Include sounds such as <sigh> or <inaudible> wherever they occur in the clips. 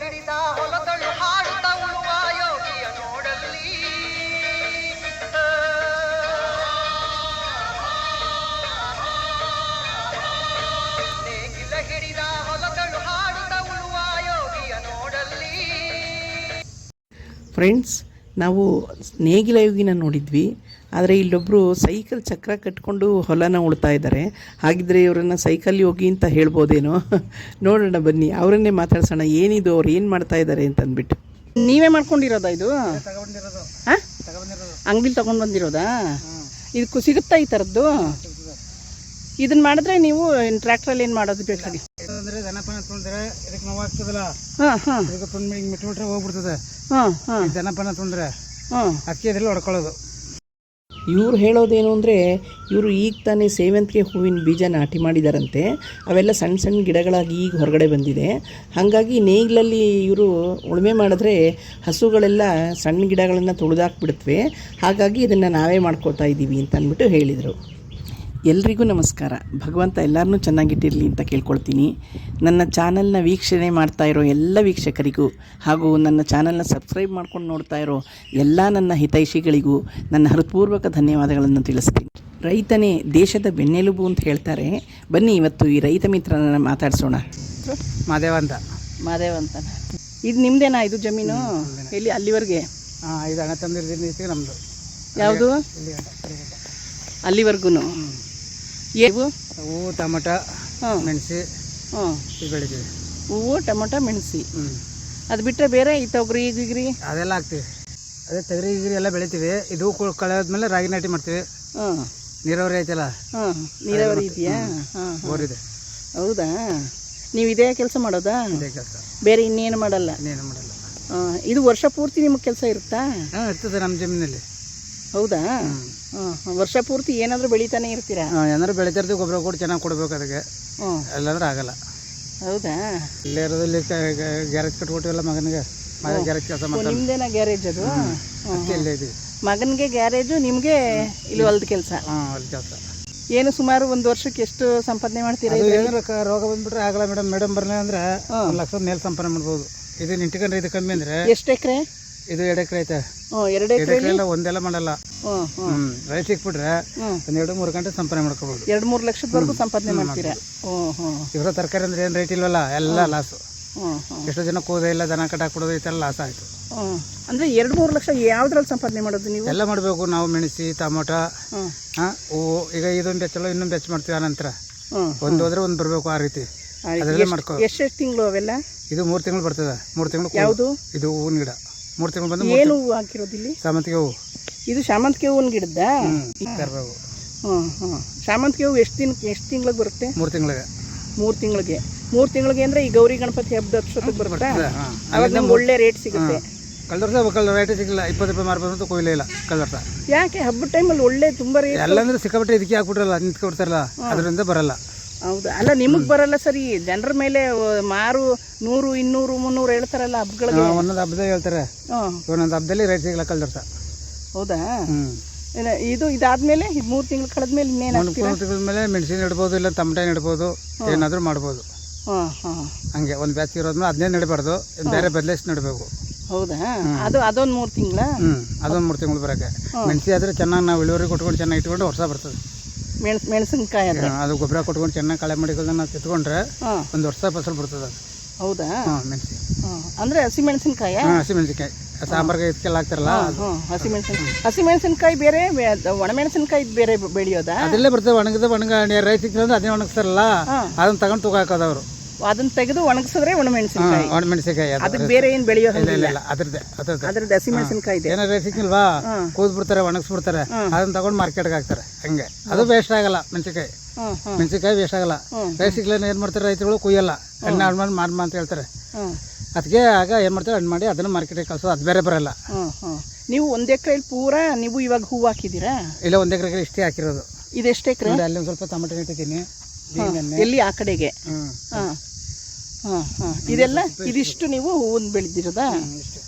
ಹಿಡಿದ ಹೊಲದಳು ಹಾಡುತ್ತ ಉಳುವ ಯೋಗಿಯ ನೋಡಲ್ಲಿ. ನೇಗಿಲ ಹಿಡಿದ ಹೊಲದಳು ಹಾಡುತ್ತ ಉಳುವ ಯೋಗಿಯ ನೋಡಲ್ಲಿ. ಫ್ರೆಂಡ್ಸ್ ನಾವು ನೇಗಿಲ ಯುಗಿನ ನೋಡಿದ್ವಿ ಆದರೆ ಇಲ್ಲೊಬ್ಬರು ಸೈಕಲ್ ಚಕ್ರ ಕಟ್ಕೊಂಡು ಹೊಲನ ಉಳ್ತಾ ಇದ್ದಾರೆ. ಹಾಗಿದ್ರೆ ಇವರನ್ನು ಸೈಕಲ್ ಯೋಗಿ ಅಂತ ಹೇಳ್ಬೋದೇನೋ? <laughs> ನೋಡೋಣ ಬನ್ನಿ ಅವರನ್ನೇ ಮಾತಾಡ್ಸೋಣ. ಏನಿದು ಅವ್ರು ಏನು ಮಾಡ್ತಾ ಇದ್ದಾರೆ ಅಂತ ಅಂದ್ಬಿಟ್ಟು ನೀವೇ ಮಾಡ್ಕೊಂಡಿರೋದಾ ಇದು? ಹಾಂ ಅಂಗಡಿಲಿ ತಗೊಂಡು ಬಂದಿರೋದಾ? ಇದಕ್ಕೂ ಸಿಗುತ್ತಾ ಈ ಥರದ್ದು ಇದನ್ನ ಮಾಡಿದ್ರೆ ನೀವು ಟ್ರ್ಯಾಕ್ಟ್ರಲ್ಲಿ ಏನು ಮಾಡೋದು ಬೇಕಾಗಿ ಅಂದ್ರೆ ದನಪನ ತೊಂದ್ರೆ ಇದಕ್ಕೆ ನೋವು ಆಗ್ತದಲ್ಲ? ಹಾಂ ಹಾಂ. ಇದಕ್ಕೆ ತೊಂದ್ರೆ ಹಿಂಗೆ ಮಿಟ್ಬಿಟ್ರೆ ಹೋಗ್ಬಿಡ್ತದೆ. ಹಾಂ ಹಾಂ. ಈ ದನಪನ ತೊಂದ್ರೆ ಹಾಂ. ಅಕ್ಕಿ ಇದ್ರಲ್ಲಿ ಹೊಡ್ಕೊಳ್ಳೋದು. ಇವ್ರು ಹೇಳೋದೇನು ಅಂದರೆ ಇವರು ಈಗ ತಾನೇ ಸೇವಂತಿಗೆ ಹೂವಿನ ಬೀಜ ನಾಟಿ ಮಾಡಿದಾರಂತೆ. ಅವೆಲ್ಲ ಸಣ್ಣ ಸಣ್ಣ ಗಿಡಗಳಾಗಿ ಈಗ ಹೊರಗಡೆ ಬಂದಿದೆ. ಹಾಗಾಗಿ ನೇಗಿಲಲ್ಲಿ ಇವರು ಉಳುಮೆ ಮಾಡಿದ್ರೆ ಹಸುಗಳೆಲ್ಲ ಸಣ್ಣ ಗಿಡಗಳನ್ನು ತುಳಿದಾಕ್ಬಿಡ್ತವೆ. ಹಾಗಾಗಿ ಇದನ್ನು ನಾವೇ ಮಾಡ್ಕೋತಾ ಇದ್ದೀವಿ ಅಂತ ಅಂದ್ಬಿಟ್ಟು ಹೇಳಿದರು. ಎಲ್ರಿಗೂ ನಮಸ್ಕಾರ. ಭಗವಂತ ಎಲ್ಲರನ್ನೂ ಚೆನ್ನಾಗಿಟ್ಟಿರಲಿ ಅಂತ ಕೇಳ್ಕೊಳ್ತೀನಿ. ನನ್ನ ಚಾನಲ್ನ ವೀಕ್ಷಣೆ ಮಾಡ್ತಾ ಇರೋ ಎಲ್ಲ ವೀಕ್ಷಕರಿಗೂ ಹಾಗೂ ನನ್ನ ಚಾನಲ್ನ ಸಬ್ಸ್ಕ್ರೈಬ್ ಮಾಡ್ಕೊಂಡು ನೋಡ್ತಾ ಇರೋ ಎಲ್ಲ ನನ್ನ ಹಿತೈಷಿಗಳಿಗೂ ನನ್ನ ಹೃತ್ಪೂರ್ವಕ ಧನ್ಯವಾದಗಳನ್ನು ತಿಳಿಸ್ತೀನಿ. ರೈತನೇ ದೇಶದ ಬೆನ್ನೆಲುಬು ಅಂತ ಹೇಳ್ತಾರೆ. ಬನ್ನಿ ಇವತ್ತು ಈ ರೈತ ಮಿತ್ರನ ಮಾತಾಡಿಸೋಣ. ಮಾದೇವಂತ. ಮಾದೇವಂತ. ಇದು ನಿಮ್ದೇನಾ ಇದು ಜಮೀನು? ಎಲ್ಲಿ ಅಲ್ಲಿವರೆಗೆ? ಹಾಂ ಇದು ಹಣ ತಂದಿರ್ತೀನಿ ನಮ್ಮದು ಯಾವುದು? ಇಲ್ಲಿ ಇಲ್ಲಿ. ಅಲ್ಲಿವರೆಗೂ ಏವು ಹೂವು ಟೊಮಟ ಹಾಂ. ಮೆಣಸಿ ಹಾಂ. ಇದು ಬೆಳಿತೀವಿ ಹೂವು ಟೊಮೊಟೊ ಮೆಣಸಿ. ಹ್ಞೂ ಅದು ಬಿಟ್ಟರೆ ಬೇರೆ ಈ ತೊಗರಿ ಗಿಗ್ರಿ? ಅದೆಲ್ಲ ಹಾಕ್ತೀವಿ. ಅದೇ ತೊಗರಿ ಗಿರಿ ಎಲ್ಲ ಬೆಳಿತೀವಿ. ಇದು ಕಳೆದ್ಮೇಲೆ ರಾಗಿ ನಾಟಿ ಮಾಡ್ತೀವಿ. ಹಾಂ. ನೀರಾವರಿ ಐತಲ್ಲ? ಹಾಂ ನೀರಾವರಿ ಇದೆಯಾ? ಹಾಂ ಹೌದಾ? ನೀವು ಇದೇ ಕೆಲಸ ಮಾಡೋದಾ? ಇದೇ ಕೆಲಸ. ಬೇರೆ ಇನ್ನೇನು ಮಾಡಲ್ಲ? ಇನ್ನೇನು ಮಾಡಲ್ಲ. ಹಾಂ ಇದು ವರ್ಷ ಪೂರ್ತಿ ನಿಮಗೆ ಕೆಲಸ ಇರುತ್ತಾ? ಹಾಂ ಇರ್ತದೆ ನಮ್ಮ ಜಮೀನಲ್ಲಿ. ಹೌದಾ? ವರ್ಷ ಪೂರ್ತಿ ಏನಾದರೂ ಬೆಳಿತಾನೆ ಇರ್ತೀರಾ? ಏನಾದ್ರು ಬೆಳಿತಿರ್ತೀವಿ ಗೊಬ್ಬರ ಕೊಟ್ಟು ಚೆನ್ನಾಗಿ ಕೊಡ್ಬೇಕು ಅದಕ್ಕೆ. ಹ್ಞೂ ಇಲ್ಲಾಂದ್ರೆ ಆಗಲ್ಲ. ಹೌದಾ? ಇಲ್ಲೇ ಇರೋದಲ್ಲಿ ಗ್ಯಾರೇಜ್ ಕಟ್ಕೊಟ್ಟಿವಲ್ಲ ಮಗನಿಗೆ. ಮಗ ಗ್ಯಾರೇಜ್ ಕೆಲಸ ಮಾಡ್ತಾನೆ. ನಿಮ್ದೇನಾ ಗ್ಯಾರೇಜ್ ಅದು? ಅದಕ್ಕೆ ಇಲ್ಲೇ ಇದೀವಿ. ಮಗನಿಗೆ ಗ್ಯಾರೇಜು ನಿಮಗೆ ಇಲ್ಲಿ ಹೊಲ್ದ ಕೆಲಸ? ಹಾಂ ಅಲ್ಲಿ ಕೆಲಸ. ಏನು ಸುಮಾರು ಒಂದು ವರ್ಷಕ್ಕೆ ಎಷ್ಟು ಸಂಪಾದನೆ ಮಾಡ್ತೀರಾ ಏನಾರ ರೋಗ ಬಂದ್ಬಿಟ್ರೆ ಆಗಲ್ಲ ಮೇಡಮ್. ಮೇಡಮ್ ಬರಲಿಲ್ಲ ಅಂದ್ರೆ ಒಂದು ಲಕ್ಷದ ಮೇಲೆ ಸಂಪಾದನೆ ಮಾಡ್ಬೋದು. ಇದನ್ನ ಇಟ್ಕೊಂಡ್ರೆ ಇದು ಕಮ್ಮಿ ಅಂದರೆ ಎಷ್ಟು ಎಕರೆ? ಇದು ಎರಡು ಎಕರೆ ಐತೆ. ಹ್ಞೂ ಎರಡು ಎರಡು ಎಕರೆ ಎಕರೆ ಒಂದೆಲ್ಲ ಮಾಡಲ್ಲ. ಹ್ಞೂ ರೈಟ್ ಸಿಕ್ಬಿಟ್ರೆ ಒಂದು ಎರಡು ಮೂರು ಗಂಟೆ ಸಂಪಾದನೆ ಮಾಡ್ಕೋಬಹುದು ಎರಡು ಮೂರು ಲಕ್ಷದವರೆಗೂ ಸಂಪಾದನೆ ಮಾಡ್ತೀರಾ? ಇವರ ತರಕಾರಿ ಅಂದ್ರೆ ಏನು ರೇಟ್ ಇಲ್ವಲ್ಲ ಎಲ್ಲ ಲಾಸು ಎಷ್ಟೋ ಜನ ಕೂದ ಇಲ್ಲ ದನ ಕಟ್ಟಾಕ್ಬಿಡೋದು ಈ ಥರ ಲಾಸ್ ಆಯ್ತು. ಅಂದ್ರೆ ಎರಡು ಮೂರು ಲಕ್ಷ ಯಾವ್ದ್ರಲ್ಲಿ ಸಂಪಾದನೆ ಮಾಡೋದು ನೀವು? ಎಲ್ಲ ಮಾಡಬೇಕು ನಾವು ಮೆಣಸಿ ಟೊಮೊಟೊ ಹೂವು ಈಗ ಇದೊಂದು ಬೆಚ್ಚಲು ಇನ್ನೊಂದು ಬೆಚ್ಚ ಮಾಡ್ತೀವಿ ಆ ನಂತರ. ಒಂದು ಹೋದ್ರೆ ಒಂದು ಬರಬೇಕು ಆ ರೀತಿ. ಅದೆಲ್ಲ ಎಷ್ಟ್- ಮಾಡ್ಕೋ ಎಷ್ಟೆಷ್ಟು ತಿಂಗಳು ಅವೆಲ್ಲ? ಇದು ಮೂರು ತಿಂಗಳು ಬರ್ತದೆ. ಮೂರು ತಿಂಗಳು ಯಾವುದು? ಇದು ಹೂವಿನ ಗಿಡ. ಮೂರು ತಿಂಗಳು ಬಂದು ಏನು ಹೂವು ಹಾಕಿರೋದು ಇಲ್ಲಿ? ಸಾಮಂತಿಗೆ ಹೂವು ಇದು ಶಾಮಂತಿಗೆ ಹೂವಿನ ಗಿಡದ ಕರ್ಬೇವು ಶಾಮಂತಿಗೆ ಹೂವು ಎಷ್ಟು ದಿನಕ್ಕೆ ಎಷ್ಟು ತಿಂಗ್ಳಿಗೆ ಬರುತ್ತೆ? ಮೂರು ತಿಂಗಳಿಗೆ. ಮೂರು ತಿಂಗಳಿಗೆ. ಮೂರು ತಿಂಗಳಿಗೆ ಅಂದರೆ ಈ ಗೌರಿ ಗಣಪತಿ ಹಬ್ಬದ ಅಷ್ಟೊತ್ತಿಗೆ ಬರುತ್ತಾ? ಹಾಂ. ಅವಾಗ ನಿಮ್ಗೆ ಒಳ್ಳೆ ರೇಟ್ ಸಿಗುತ್ತೆ. ಕಳೆದ ರೇಟ್ ಸಿಗಲ್ಲ ಸಿಗಲಿಲ್ಲ. ಇಪ್ಪತ್ತು ರೂಪಾಯಿ ಮಾರ್ಬೋದು ಕೊಯ್ಲೇ ಇಲ್ಲ ಕಳೆದ ವರ್ಷ. ಯಾಕೆ? ಹಬ್ಬದ ಟೈಮಲ್ಲಿ ಒಳ್ಳೆ ತುಂಬ ರೇಟ್ ಎಲ್ಲ ಅಂದ್ರೆ ಸಿಕ್ಕಾಪಟ್ಟೆ ಇದಕ್ಕೆ ಹಾಕ್ಬಿಟ್ರಲ್ಲ ನಿಂತ್ಕೊಡ್ತಾರಲ್ಲ ಅದರಿಂದ ಬರಲ್ಲ. ಹೌದಾ. ಅಲ್ಲ ನಿಮಗೆ ಬರಲ್ಲ ಸರಿ. ಜನರ ಮೇಲೆ ಮಾರು ನೂರು ಇನ್ನೂರು ಮುನ್ನೂರು ಹೇಳ್ತಾರಲ್ಲ ಹಬ್ಬಗಳಿಗೆ? ಆ, ಒಂದೊಂದು ಹಬ್ಬದಾಗ ಹೇಳ್ತಾರೆ. ಒಂದೊಂದು ಹಬ್ಬದಲ್ಲಿ ರೈಟ್ ಸಿಗಲ್ಲ ಕಳೆದ ವರ್ಷ ಹೌದಾ ಇದು ಇದಾದ್ಮೇಲೆ ಮೂರು ತಿಂಗಳು ಕಳೆದ್ಮೇಲೆ ಇನ್ನೇನು ಮೂರು ತಿಂಗಳ ಮೇಲೆ ಮೆಣಸಿನ ಇಡ್ಬೋದು ಇಲ್ಲ ತಮಟೆ ಇಡ್ಬೋದು ಏನಾದರೂ ಮಾಡ್ಬೋದು. ಹಾಂ ಹಾಂ. ಹಂಗೆ ಒಂದು ಬ್ಯಾಚ್ ಇರೋದ್ಮೇಲೆ ಅದನ್ನೇ ನೆಡಬಾರ್ದು ಬೇರೆ ಬದಲಾಯಿಸಿ ನೆಡಬೇಕು ಹೌದಾ? ಅದು ಅದೊಂದು ಮೂರು ತಿಂಗಳ? ಅದೊಂದು ಮೂರು ತಿಂಗಳು ಬರೋಕ್ಕೆ. ಮೆಣಸಿ ಆದರೆ ಚೆನ್ನಾಗಿ ನಾವು ಇಳುವರಿ ಕೊಟ್ಕೊಂಡು ಚೆನ್ನಾಗಿ ಇಟ್ಕೊಂಡು ವರ್ಷ ಬರ್ತದೆ. ಮೆಣಸ್ ಮೆಣಸಿನ್ಕಾಯಿ ಅದು ಅದು ಗೊಬ್ಬರ ಕೊಟ್ಕೊಂಡು ಚೆನ್ನಾಗಿ ಕಳೆ ಮಾಡಿಗಳನ್ನ ಹಾಂ. ಒಂದು ವರ್ಷ ಫಸಲು ಬರ್ತದೆ ಅದು. ಹೌದಾ? ಹಾಂ ಮೆಣಸಿ. ಅಂದರೆ ಹಸಿ ಮೆಣಸಿನಕಾಯಿ? ಹಾಂ ಹಸಿಮೆಣಸಿನ್ಕಾಯಿ ಸಾಂಬಾರ್ಗೆ ಇದಕ್ಕೆಲ್ಲ ಹಾಕ್ತಾರಲ್ಲ ಹ್ಞೂ ಹಸಿ ಮೆಣಸಿನ ಹಸಿ ಮೆಣಸಿನ್ಕಾಯಿ ಬೇರೆ ಒಣಮೆಣಸಿನ್ಕಾಯಿ ಬೇರೆ ಬೆಳೆಯೋದಾ? ಅದೆಲ್ಲೇ ಬರ್ತದೆ ಒಣಗಿದ ಒಣಗ ರೈತ ಸಿಕ್ಕಿದ್ರೆ ಅದೇ ಒಣಗಿಸ್ತಾರಲ್ಲ. ಅದನ್ನ ತಗೊಂಡು ತೂಕ ಹಾಕೋದು ಅವರು ಅದನ್ನ ತೆಗೆದು ಒಣಗಿಸಿದ್ರೆ ಒಣಮೆಣಸಿನಕಾಯಿ ಒಣ ಮೆಣಸಿನ್ಕಾಯಿ ಅದು ಅದಕ್ಕೆ ಬೇರೆ ಏನು ಬೆಳೆಯೋ ಇಲ್ಲ ಇಲ್ಲ ಇಲ್ಲ ಅದ್ರದ್ದೇ ಅದ್ರದ್ದೇ. ಅದ್ರದ್ದು ಹಸಿ ಮೆಣಸಿನಕಾಯಿ ಇದೆ. ಏನಾದ್ರು ಸಿಕ್ಕಿಲ್ವಾ ಕೂದ್ ಬಿಡ್ತಾರೆ ಒಣಗಿಸ್ಬಿಡ್ತಾರೆ. ಅದನ್ನ ತಗೊಂಡು ಮಾರ್ಕೆಟ್ಗೆ ಹಾಕ್ತಾರೆ ಹಂಗೆ. ಅದು ವೇಸ್ಟ್ ಆಗಲ್ಲ ಮೆಣಸಿನಕಾಯಿ. ಮೆಣಸಿನಕಾಯಿ ವೇಸ್ಟ್ ಆಗಲ್ಲ. ಸಿಕ್ಕಿಲ್ಲ ಏನು ಮಾಡ್ತಾರೆ ರೈತರುಗಳು? ಕುಯ್ಯಲ್ಲ. ಹಣ್ಣು ಹಣ್ಣು ಮಾಡಿ ಮಾರ್ಮ ಅಂತ ಹೇಳ್ತಾರೆ. ಅದಕ್ಕೆ ಆಗ ಏನು ಮಾಡ್ತಾರೆ? ಹಣ್ಣು ಮಾಡಿ ಅದನ್ನು ಮಾರ್ಕೆಟಿಗೆ ಕಳಿಸೋದು. ಅದು ಬೇರೆ ಬರಲ್ಲ. ನೀವು ಒಂದು ಎಕರೆಯಲ್ಲಿ ಪೂರಾ ನೀವು ಇವಾಗ ಹೂವು ಹಾಕಿದ್ದೀರಾ? ಇಲ್ಲ ಒಂದು ಎಕರೆಗೆ ಇಷ್ಟೇ ಹಾಕಿರೋದು. ಇದೆಷ್ಟೇ ಎಕರೆ? ಅಲ್ಲಿ ಒಂದು ಸ್ವಲ್ಪ ಟೊಮೆಟೊ ಇಟ್ಟಿದ್ದೀನಿ ಎಲ್ಲಿ? ಆ ಕಡೆಗೆ? ಹಾಂ. ಹಾಂ ಹಾಂ. ಇದೆಲ್ಲ ಇದಿಷ್ಟು ನೀವು ಹೂವನ್ನು ಬೆಳೆದಿರೋದಾ? ಇಷ್ಟು.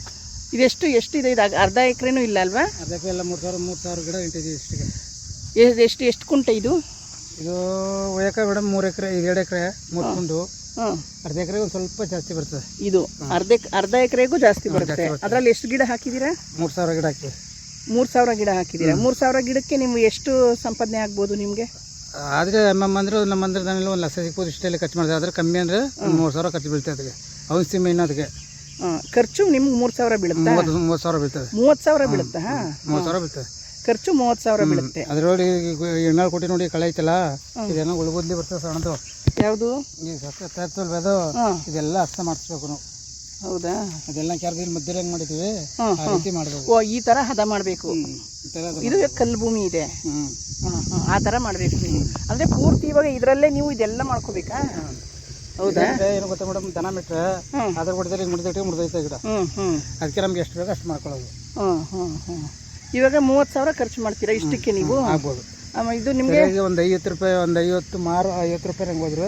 ಇದೆಷ್ಟು ಎಷ್ಟಿದೆ? ಇದು ಅರ್ಧ- ಅರ್ಧ ಎಕರೆನೂ ಇಲ್ಲ ಅಲ್ವಾ? ಅದಕ್ಕೆ ಎಲ್ಲ ಮೂರು ಸಾವಿರ ಮೂರು ಸಾವಿರ ಗಿಡ ಇಟ್ಟಿದ್ದೀವಿ ಇಷ್ಟಿಗೆ. ಎ- ಎಷ್ಟು ಎಷ್ಟು ಕುಂಟೆ ಇದು? ಇದು ಒಯ್ಯಕ ಮೇಡಮ್ ಮೂರು ಎಕರೆ ಇದು ಎರಡು ಎಕರೆ ಮೂರು ಕುಂಡು ಹಾಂ. ಅರ್ಧ ಎಕರೆ ಒಂದು ಸ್ವಲ್ಪ ಜಾಸ್ತಿ ಬರ್ತದೆ. ಇದು ಅರ್ಧ ಅರ್ಧ ಎಕರೆಗೂ ಜಾಸ್ತಿ ಬರುತ್ತೆ. ಅದರಲ್ಲಿ ಎಷ್ಟು ಗಿಡ ಹಾಕಿದ್ದೀರಾ ಮೂರು ಸಾವಿರ ಗಿಡ ಹಾಕಿ ಮೂರು ಸಾವಿರ ಗಿಡ ಹಾಕಿದ್ದೀರಾ ಮೂರು ಸಾವಿರ ಗಿಡಕ್ಕೆ ನಿಮ್ಗೆ ಎಷ್ಟು ಸಂಪಾದನೆ ಆಗ್ಬೋದು ನಿಮಗೆ? ಆದರೆ ನಮ್ಮ ಅಂದ್ರೆ ನಮ್ಮ ಅಂದ್ರೆ ನಾನೆಲ್ಲ ಒಂದು ಲಕ್ಷ ಸಿಗ್ಬೋದು ಇಷ್ಟೆಲ್ಲ ಖರ್ಚು ಮಾಡಿದೆ ಆದರೆ ಕಮ್ಮಿ ಅಂದರೆ ಮೂರು ಸಾವಿರ ಖರ್ಚು ಬೀಳ್ತದೆ ಅದಕ್ಕೆ. ಔಷಧಿ ಮೇನ್ ಅದಕ್ಕೆ ಖರ್ಚು ನಿಮ್ಗೆ ಮೂರು ಸಾವಿರ ಬೀಳುತ್ತೆ? ಮೂವತ್ತು ಮೂವತ್ತು ಸಾವಿರ ಬೀಳ್ತದೆ. ಮೂವತ್ತು ಸಾವಿರ ಬೀಳುತ್ತಾ? ಮೂವತ್ತು ಸಾವಿರ ಬೀಳ್ತದೆ. ಖರ್ಚು ಮೂವತ್ತು ಸಾವಿರ ಬೀಳುತ್ತೆ. ಅದರೊಳಗೆ ಎಣ್ಣೆ ಕೊಟ್ಟಿ ನೋಡಿ ಕಳೆ ಐತಲ್ಲ ಇದೇನೋ ಉಳ್ಗುದ್ಲಿ ಬರ್ತದೆ ಸಣ್ಣದು. ಯಾವುದು? ಈ ಹಾಂ. ಇದೆಲ್ಲ ಅರ್ಥ ಮಾಡಿಸ್ಬೇಕು ನಾವು. ಹೌದಾ? ಅದೆಲ್ಲ ಕ್ಯಾರ್ದಲ್ಲಿ ಮಧ್ಯ ಹೆಂಗೆ ಮಾಡಿದ್ದೀವಿ ಆ ರೀತಿ ಮಾಡಬೇಕು ಓ ಈ ತರ ಹದ ಮಾಡಬೇಕು. ಈ ಥರ ಇದು ಕಲ್ಲು ಭೂಮಿ ಇದೆ. ಆ ಥರ ಮಾಡಬೇಕು ಅಂದ್ರೆ ಅಂದರೆ ಪೂರ್ತಿ ಇವಾಗ ಇದರಲ್ಲೇ ನೀವು ಇದೆಲ್ಲ ಮಾಡ್ಕೋಬೇಕಾ? ಹೌದಾ? ಏನು ಗೊತ್ತಾ ಮೇಡಮ್? ದನ ಮಿಟ್ರ ಹ್ಮ್. ಅದ್ರ ಹೊಡೆದಲ್ಲಿ ಮುಡ್ದಿಟ್ಟು ಮುಡಿದೈತೆ ಗಿಡ. ಅದಕ್ಕೆ ನಮ್ಗೆ ಎಷ್ಟು ಬೇಕೋ ಅಷ್ಟು ಮಾಡ್ಕೊಳ್ಳೋದು. ಹ್ಞೂ ಹ್ಞೂ ಹ್ಞೂ ಇವಾಗ ಮೂವತ್ತು ಸಾವಿರ ಖರ್ಚು ಮಾಡ್ತೀರಾ ಇಷ್ಟಕ್ಕೆ ನೀವು? ಆಗ್ಬೋದು. ಇದು ನಿಮಗೆ? ಸರಿಯಾಗಿ ಒಂದು ಐವತ್ತು ರೂಪಾಯಿ ಒಂದು ಐವತ್ತು ಮಾರು ಐವತ್ತು ರೂಪಾಯಿ ಹೆಂಗೆ ಹೋದ್ರು.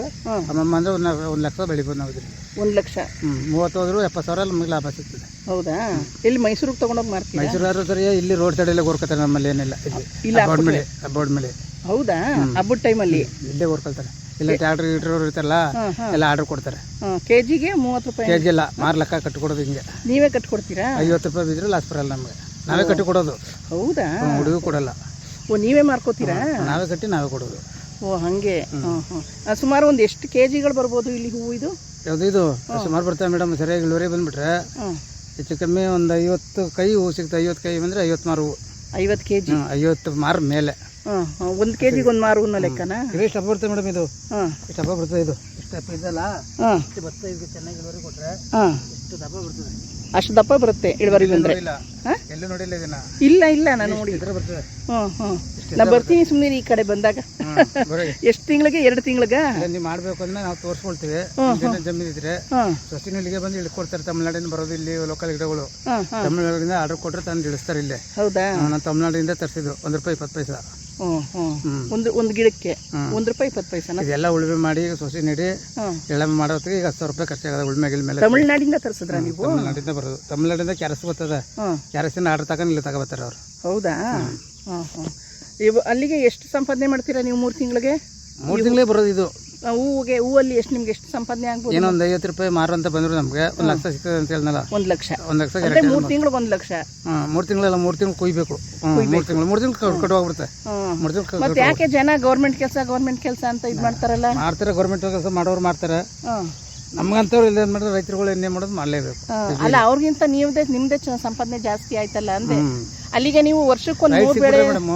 ಅಮ್ಮಮ್ಮ ಅಂದ್ರೆ ಒಂದು ಒಂದು ಲಕ್ಷ ಬೆಳಿಬೋದು ನಾವು ಇದ್ರಲ್ಲಿ. ಒಂದು ಲಕ್ಷ. ಹ್ಞೂ ಮೂವತ್ತು ಹೋದ್ರು ಎಪ್ಪತ್ತು ಸಾವಿರ ನಮಗೆ ಲಾಭ ಸಿಗ್ತದೆ. ಹೌದಾ? ಇಲ್ಲಿ ಮೈಸೂರಿಗೆ ತೊಗೊಂಡೋಗಿ ಮಾಡ್ತೀರಾ ಮೈಸೂರು ಸರಿ ಇಲ್ಲಿ ರೋಡ್ ಸೈಡಲ್ಲೇ ಗೋರ್ಕೊತಾರೆ ನಮ್ಮಲ್ಲಿ ಏನಿಲ್ಲ. ಇಲ್ಲಿ ಇಲ್ಲ ಬೋರ್ಡ್ ಮೇಲೆ ಬೋರ್ಡ್ ಮೇಲೆ. ಹೌದಾ? ಹಬ್ಬದ ಟೈಮಲ್ಲಿ ಇಲ್ಲೇ ಗೋರ್ಕೊಳ್ತಾರೆ ಇಲ್ಲ ಟ್ಯಾಕ್ಟ್ರ್ ಗೀಟ್ರ್ ಇರ್ತಾರಲ್ಲ ಹಾಂ ಹಾಂ. ಎಲ್ಲ ಆರ್ಡರ್ ಕೊಡ್ತಾರೆ. ಹಾಂ ಕೆ ಜಿಗೆ ಮೂವತ್ತು ರೂಪಾಯಿ? ಕೆ ಜಿ ಎಲ್ಲ ಮಾರು ಲೆಕ್ಕ ಕಟ್ಕೊಡೋದು ಹಿಂಗೆ. ನೀವೇ ಕಟ್ಕೊಡ್ತೀರಾ? ಐವತ್ತು ರೂಪಾಯಿ ಬಿದ್ದರೆ ಲಾಸ್ ಬರಲ್ಲ ನಮಗೆ. ನಾವೇ ಕಟ್ಟಿ ಕೊಡೋದು ಹೌದಾ? ಹುಡುಗ ಕೊಡಲ್ಲ. ಓ ನೀವೇ ಮಾರ್ಕೋತೀರಾ? ನಾವೇ ಕಟ್ಟಿ ನಾವೇ ಕೊಡೋದು. ಓ ಹಾಗೆ. ಹಾಂ ಹಾಂ ಸುಮಾರು ಒಂದು ಎಷ್ಟು ಕೆ ಜಿಗಳು ಬರ್ಬೋದು ಇಲ್ಲಿ ಹೂವು ಇದು? ಯಾವುದು ಇದು? ಸುಮಾರು ಬರ್ತವೆ ಮೇಡಮ್ ಸರಿಯಾಗಿ ಇಳುವರಿ ಬಂದುಬಿಟ್ರೆ. ಹೆಚ್ಚು ಕಮ್ಮಿ ಒಂದು ಐವತ್ತು ಕೈ ಹೂವು ಸಿಗ್ತದೆ ಐವತ್ತು ಕೈ ಬಂದರೆ ಐವತ್ತು ಮಾರು ಹೂವು. ಐವತ್ತು ಕೆ ಜಿ ಐವತ್ತು ಮಾರು ಮೇಲೆ. ಒಂದು ಕೆ ಜಿಗೆ ಒಂದು ಮಾರು ಅನ್ನೋ ಲೆಕ್ಕನಾ? ಇದು ಎಷ್ಟು ಹಬ್ಬ ಬರ್ತದೆ ಮೇಡಮ್ ಇದು. ಹಾಂ ಎಷ್ಟು ಹಬ್ಬ ಬರ್ತದೆ ಇದು. ಎಷ್ಟು ಹಬ್ಬ ಇದಲ್ಲ? ಹಾಂ ಬರ್ತದೆ ಇದಕ್ಕೆ ಚೆನ್ನಾಗಿ ಇಳುವರಿ ಕೊಟ್ಟರೆ ಹಾಂ ದಪ್ಪ ಬರ್ತದೆ. ಅಷ್ಟು ದಪ್ಪ ಬರುತ್ತೆ ಇಳುವರಿ ಬಂದರೆ. ಇಲ್ಲ ಎಲ್ಲೂ ನೋಡಿಲ್ಲ ಇದನ್ನ. ಇಲ್ಲ ಇಲ್ಲ ನಾನು ನೋಡಿ ಇದ್ರ ಬರ್ತದೆ? ಹ್ಞೂ ಹ್ಞೂ ನಾ ಬರ್ತೀನಿ ಸುಮ್ಮನೆ ಈ ಕಡೆ ಬಂದಾಗ. <laughs> ಎಷ್ಟು ತಿಂಗಳಿಗೆ? ಎರಡು ತಿಂಗಳಿಗೆ? ನೀವು ಮಾಡಬೇಕು ಅಂದ್ರೆ ನಾವು ತೋರಿಸ್ಕೊಳ್ತೀವಿ. ಜನ ಜಮೀನು ಇದ್ರೆ. ಇಲ್ಲಿಗೆ ಬಂದು ಇಳ್ಕೊಡ್ತಾರೆ. ತಮಿಳ್ನಾಡಿಂದ ಬರೋದು ಇಲ್ಲಿ ಲೋಕಲ್ ಗಿಡಗಳು. ತಮಿಳ್ನಾಡಿಂದ ಆರ್ಡರ್ ಕೊಟ್ಟರೆ ತಂದು ಇಳಿಸ್ತಾರೆ ಇಲ್ಲೇ. ಹೌದಾ? ನಾನು ತಮಿಳ್ನಾಡಿಂದ ತರಿಸಿದ್ದು. ಒಂದು ರೂಪಾಯಿ ಇಪ್ಪತ್ತು ಪೈಸಾ. ಒಂದು ಒಂದು ಗಿಡಕ್ಕೆ. ಒಂದು ರೂಪಾಯಿ ಇಪ್ಪತ್ತು ಪೈಸಾ ಇದೆಲ್ಲ ಉಳುಮೆ ಮಾಡಿ ಸೊಸಿ ನೀಡಿ. ಎಲ್ಲ ಎಳಮೆ ಮಾಡೋ ಹೊತ್ತಿಗೆ ಈಗ ಹತ್ತು ಸಾವಿರ ರೂಪಾಯಿ ಖರ್ಚಾಗದ ಉಳುಮೆ ಮೇಲೆ ತಮಿಳ್ನಾಡಿಂದ ತರಿಸಿದ್ರಾ ನೀವು? ತಮಿಳ್ನಾಡಿಂದ ಬರೋದು. ತಮಿಳ್ನಾಡಿಂದ ಕ್ಯಾರಸ್ ಬರ್ತದೆ. ಕ್ಯಾರಸಿನ ಆರ್ಡರ್ ತಗೊಂಡು ಇಲ್ಲಿ ತಗೋಬತ್ತಾರ ಅವರು. ಹೌದಾ? ಹಾಂ ಹಾಂ. ಇವು ಅಲ್ಲಿಗೆ ಎಷ್ಟು ಸಂಪಾದನೆ ಮಾಡ್ತೀರಾ ನೀವು ಮೂರು ತಿಂಗಳಿಗೆ? ಮೂರು ತಿಂಗಳೇ ಬರೋದು ಇದು. ಹೂವಿಗೆ ಹೂವಲ್ಲಿ ಎಷ್ಟು ನಿಮ್ಗೆ ಎಷ್ಟು ಸಂಪಾದನೆ ಆಗ್ಬೋದು? ಏನೋ ಒಂದು ಐವತ್ತು ರೂಪಾಯಿ ಮಾರು ಅಂತ ಬಂದ್ರು ನಮಗೆ. ಒಂದು ಲಕ್ಷ ಸಿಗ್ತದೆ ಅಂತ ಹೇಳಿದ್ನಲ್ಲ ಒಂದು ಲಕ್ಷ. ಒಂದು ಲಕ್ಷ ಮೂರ್ ತಿಂಗಳಿಗೆ ಒಂದು ಲಕ್ಷ. ಹಾಂ ಮೂರು ತಿಂಗಳಲ್ಲ ಮೂರು ತಿಂಗಳು ಕುಯ್ಬೇಕು. ಮೂರು ತಿಂಗಳು. ಮೂರು ತಿಂಗಳು ಕಟ್ಟು ಹೋಗ್ಬಿಡುತ್ತೆ ಮೂರು ತಿಂಗಳು ಮತ್ತೆ ಯಾಕೆ ಜನ ಗೌರ್ಮೆಂಟ್ ಕೆಲಸ ಗೌರ್ಮೆಂಟ್ ಕೆಲಸ ಅಂತ ಇದು ಮಾಡ್ತಾರಲ್ಲ? ಮಾಡ್ತಾರೆ ಗೌರ್ಮೆಂಟ್ ಕೆಲಸ ಮಾಡೋರು ಮಾಡ್ತಾರೆ. ನಮ್ಗಂತವ್ರು ಇಲ್ಲ ಮಾಡಿದ್ರೆ ರೈತರುಗಳು ಎಣ್ಣೆ ಮಾಡೋದು ಮಾಡಲೇಬೇಕು. ಅಲ್ಲ ಅವ್ರಿಗಿಂತ ನೀವದೇ ನಿಮ್ದೇ ಚ- ಸಂಪಾದನೆ ಜಾಸ್ತಿ ಆಯ್ತಲ್ಲ ಅಂದೆ. ಅಲ್ಲಿಗೆ ನೀವು ವರ್ಷಕ್ಕೊಂದು ಮೂರು ಬೆಳೆ ಮೇಡಮ್.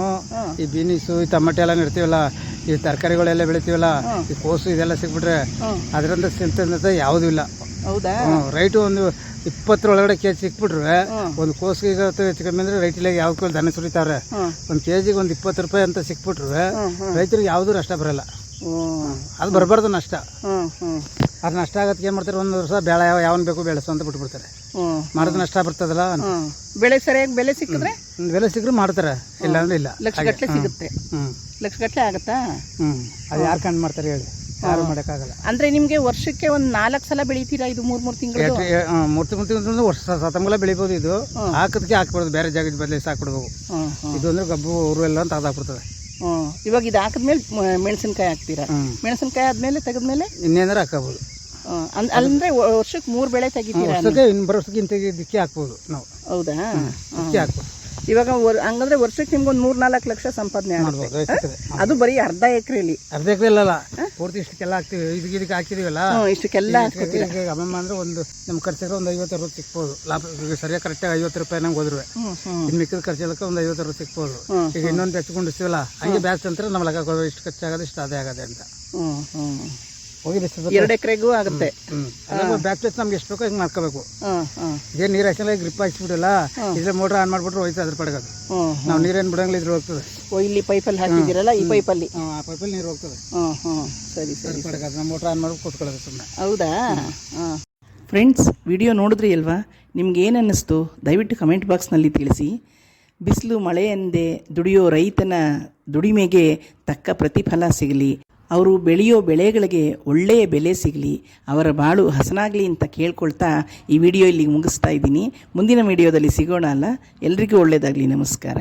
ಈ ಬೀನಿಸು ಈ ಟೊಮೆಟೊ ಎಲ್ಲ ನೆಡ್ತೀವಲ್ಲ ಈ ತರಕಾರಿಗಳೆಲ್ಲ ಬೆಳಿತೀವಲ್ಲ ಈ ಕೋಸು ಇದೆಲ್ಲ ಸಿಕ್ಬಿಟ್ರೆ ಹ್ಮ್. ಅದರಿಂದ ಸಿಂತ ಯಾವುದೂ ಇಲ್ಲ. ಹೌದಾ? ರೈಟು ಒಂದು ಇಪ್ಪತ್ತರ ಒಳಗಡೆ ಕೆ ಜಿ ಸಿಕ್ಬಿಟ್ರೆ ಹ್ಮ್. ಒಂದು ಕೋಸಿಗೆ ಇವತ್ತು ಹೆಚ್ಚು ಕಮ್ಮಿ ಅಂದರೆ ರೈಟಿಲಾಗ ಯಾವ ಕೇಳಿ ದನ ಸುರಿತಾವ್ರೆ. ಹ್ಮ್. ಒಂದು ಕೆ ಜಿಗೆ ಒಂದು ಇಪ್ಪತ್ತು ರೂಪಾಯಿ ಅಂತ ಸಿಕ್ಬಿಟ್ರೆ ರೈತರಿಗೆ ಯಾವುದೂ ನಷ್ಟ ಬರಲ್ಲ. ಅದು ಬರಬಾರ್ದು ನಷ್ಟ. ಹ್ಞೂ ಅದು ನಷ್ಟ ಆಗತ್ತೆ ಏನು ಮಾಡ್ತಾರೆ? ಒಂದು ವರ್ಷ ಬೆಳೆ ಯಾವ ಯಾವನ್ ಬೇಕು ಬೆಳೆಸು ಅಂತ ಬಿಟ್ಬಿಡ್ತಾರೆ. ಮಾಡೋದು ನಷ್ಟ ಬರ್ತದಲ್ಲ ಬೆಳೆ ಸರಿಯಾಗಿ ಬೆಲೆ ಸಿಕ್ಕಿದ್ರೆ? ಬೆಲೆ ಸಿಕ್ಕರೆ ಮಾಡ್ತಾರೆ. ಇಲ್ಲ ಅಂದ್ರೆ ಇಲ್ಲ. ಲಕ್ಷ ಗಟ್ಟಲೆ ಸಿಗುತ್ತೆ. ಲಕ್ಷ ಗಟ್ಟಲೆ ಆಗುತ್ತಾ? ಹ್ಞೂ ಅದು ಯಾರು ಕಂಡು ಮಾಡ್ತಾರೆ ಹೇಳಿ. ಯಾರು ಮಾಡೋಕ್ಕಾಗಲ್ಲ. ಅಂದ್ರೆ ನಿಮ್ಗೆ ವರ್ಷಕ್ಕೆ ಒಂದು ನಾಲ್ಕು ಸಲ ಬೆಳಿತೀರಾ ಇದು ಮೂರ್ ಮೂರು ತಿಂಗಳು ಮೂರ್ ತಿಂಗಳು ಅಂತಂದ್ರೆ ವರ್ಷ ಸತಮಗಳ ಬೆಳಿಬೋದು ಇದು. ಹಾಕೋದಕ್ಕೆ ಹಾಕ್ಬಿಡೋದು ಬೇರೆ ಜಾಗದ ಬದಲಿ ಸಾಕ್ಬಿಡ್ಬೇಕು. ಇದು ಅಂದ್ರೆ ಗಬ್ಬು ಊರು ಎಲ್ಲ ಅಂತ ಅದಾಗ್ಬಿಡ್ತದೆ. ಇವಾಗ ಇದು ಹಾಕಿದ್ಮೇಲೆ ಮೆಣಸಿನ್ಕಾಯಿ ಹಾಕ್ತೀರಾ? ಮೆಣಸಿನ್ಕಾಯಿ ಆದ್ಮೇಲೆ ತೆಗೆದ್ಮೇಲೆ ಇನ್ನೇನಾರು ಹಾಕಬಹುದು ಅಂದ್ರೆ ವರ್ಷಕ್ಕೆ ಮೂರು ಬೆಳೆ ತೆಗಿತೀರಾ ವರ್ಷಕ್ಕೆ ಹಾಕ್ಬೋದು ನಾವು. ಹೌದಾ? ಹಾಕ್ಬೋದು. ಇವಾಗ ವರ್- ಹಂಗಂದ್ರೆ ವರ್ಷಕ್ಕೆ ನಿಮ್ಗೆ ಒಂದು ಮೂರು ನಾಲ್ಕು ಲಕ್ಷ ಸಂಪಾದನೆ ಆಗುತ್ತೆ. ಮಾಡ್ಬೋದು ಅದು. ಬರೀ ಅರ್ಧ ಎಕರೆಲಿ ಅರ್ಧ ಎಕರೆ ಇಲ್ಲಲ್ಲ ಪೂರ್ತಿ ಇಷ್ಟಕ್ಕೆಲ್ಲ ಹಾಕ್ತೀವಿ. ಇದಕ್ಕೆ ಇದಕ್ಕೆ ಹಾಕಿದೀವಲ್ಲ? ಇಷ್ಟಕ್ಕೆಲ್ಲ ಅಮ್ಮಮ್ಮ ಅಂದ್ರೆ ಒಂದು ನಮ್ಮ ಖರ್ಚಿಗೆ ಒಂದು ಐವತ್ತು ಅರವತ್ತು ಸಿಕ್ಬೋದು ಲಾಭ ಈಗ ಸರಿಯಾಗಿ ಕರೆಕ್ಟಾಗಿ ಐವತ್ತು ರೂಪಾಯಿ ನಂಗೆ ಹೋದ್ರು ಹ್ಮ್ ಹ್ಞೂ ಇನ್ನು ಮಿಕ್ಕಿದ ಖರ್ಚೆಲ್ಲಕ್ಕೆ ಒಂದು ಐವತ್ತು ಅರವತ್ತು ಸಿಕ್ಬೋದು ಹ್ಮ್, ಈಗ ಇನ್ನೊಂದು ಹೆಚ್ಚುಕೊಂಡಿರ್ತೀವಲ್ಲ ಹಂಗೆ ಬ್ಯಾಸ್ ಅಂತ ನಮ್ಮ ಲೆಕ್ಕ ಕೊಡೋ ಇಷ್ಟು ಖರ್ಚಾಗೋದು ಇಷ್ಟು ಅದೇ ಆಗದೆ ಅಂತ. ಹ್ಮ್ ಬಿಸಿದ ಎರಡು ಎಕರೆಗೂ ಆಗುತ್ತೆ. ಬ್ಯಾಕ್ ಪ್ಲೇಸ್ ನಮ್ಗೆ ಎಷ್ಟು ಬೇಕೋ ಹಿಂಗೆ ಮಾಡ್ಕೋಬೇಕು. ಏನು ನೀರು ಹಾಕಿಲ್ಲ ಗ್ರಿಪ್ ಹಾಕ್ಸ್ಬಿಡಲ್ಲ ಇದ್ರೆ ಮೋಟರ್ ಆನ್ ಮಾಡ್ಬಿಟ್ರೆ ಹೋಯ್ತು ಅದ್ರ ಪಡಗೋದು ಹ್ಞೂ ನಾವು ನೀರೇನು ಬಿಡಂಗಿಲ್ಲ ಇದ್ರ ಹೋಗ್ತದೆ. ಓ ಇಲ್ಲಿ ಪೈಪಲ್ಲಿ ಹಾಕಿದ್ದೀರಲ್ಲ ಈ ಪೈಪಲ್ಲಿ ಆ ಪೈಪಲ್ಲಿ ನೀರು ಹೋಗ್ತದೆ. ಸರಿ ಸರಿ ಪಡಗೋದು ನಮ್ಮ ಮೋಟ್ರ್ ಆನ್ ಮಾಡ್ಬಿಟ್ಟು ಕೂತ್ಕೊಳ್ಳೋದು ಸುಮ್ಮನೆ ಹೌದಾ? ಹಾಂ. ಫ್ರೆಂಡ್ಸ್ ವಿಡಿಯೋ ನೋಡಿದ್ರಿ ಅಲ್ವಾ? ನಿಮ್ಗೆ ಏನು ಅನ್ನಿಸ್ತು? ದಯವಿಟ್ಟು ಕಮೆಂಟ್ ಬಾಕ್ಸ್ನಲ್ಲಿ ತಿಳಿಸಿ. ಬಿಸಿಲು ಮಳೆ ಎಂದೇ ದುಡಿಯೋ ರೈತನ ದುಡಿಮೆಗೆ ತಕ್ಕ ಪ್ರತಿಫಲ ಸಿಗಲಿ. ಅವರು ಬೆಳೆಯೋ ಬೆಳೆಗಳಿಗೆ ಒಳ್ಳೆಯ ಬೆಲೆ ಸಿಗಲಿ, ಅವರ ಬಾಳು ಹಸನಾಗಲಿ ಅಂತ ಕೇಳ್ಕೊಳ್ತಾ ಈ ವಿಡಿಯೋ ಇಲ್ಲಿಗೆ ಮುಗಿಸ್ತಾ ಇದ್ದೀನಿ. ಮುಂದಿನ ವಿಡಿಯೋದಲ್ಲಿ ಸಿಗೋಣ ಅಲ್ಲ? ಎಲ್ರಿಗೂ ಒಳ್ಳೆಯದಾಗಲಿ ನಮಸ್ಕಾರ.